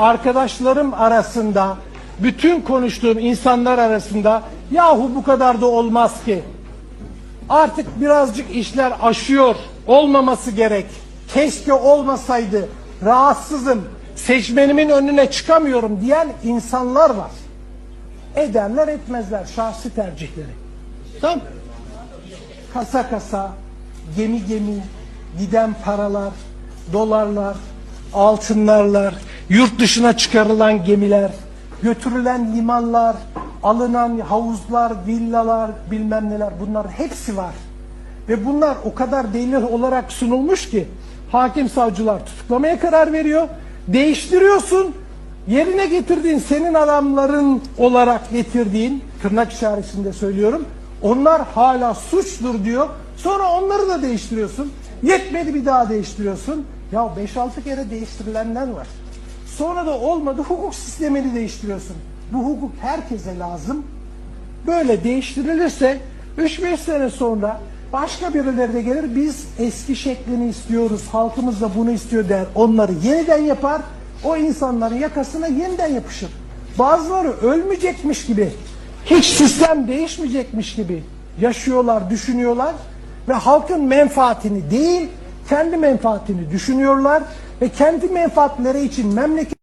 arkadaşlarım arasında, bütün konuştuğum insanlar arasında yahu bu kadar da olmaz ki. Artık birazcık işler aşıyor. Olmaması gerek. Keşke olmasaydı. Rahatsızım. Seçmenimin önüne çıkamıyorum diyen insanlar var. Ederler etmezler. Şahsi tercihleri. Tamam. Kasa kasa, gemi gemi, giden paralar, dolarlar, altınlarlar, yurt dışına çıkarılan gemiler, götürülen limanlar, alınan havuzlar, villalar, bilmem neler bunlar hepsi var. Ve bunlar o kadar delil olarak sunulmuş ki hakim savcılar tutuklamaya karar veriyor. Değiştiriyorsun. Yerine getirdiğin senin adamların olarak getirdiğin tırnak içerisinde söylüyorum. Onlar hala suçtur diyor. Sonra onları da değiştiriyorsun. Yetmedi bir daha değiştiriyorsun. Ya 5-6 kere değiştirilenler var. Sonra da olmadı hukuk sistemini değiştiriyorsun. Bu hukuk herkese lazım. Böyle değiştirilirse 3-5 sene sonra başka birileri de gelir biz eski şeklini istiyoruz halkımız da bunu istiyor der onları yeniden yapar o insanların yakasına yeniden yapışır. Bazıları ölmeyecekmiş gibi hiç sistem değişmeyecekmiş gibi yaşıyorlar düşünüyorlar ve halkın menfaatini değil kendi menfaatini düşünüyorlar ve kendi menfaatleri için memleket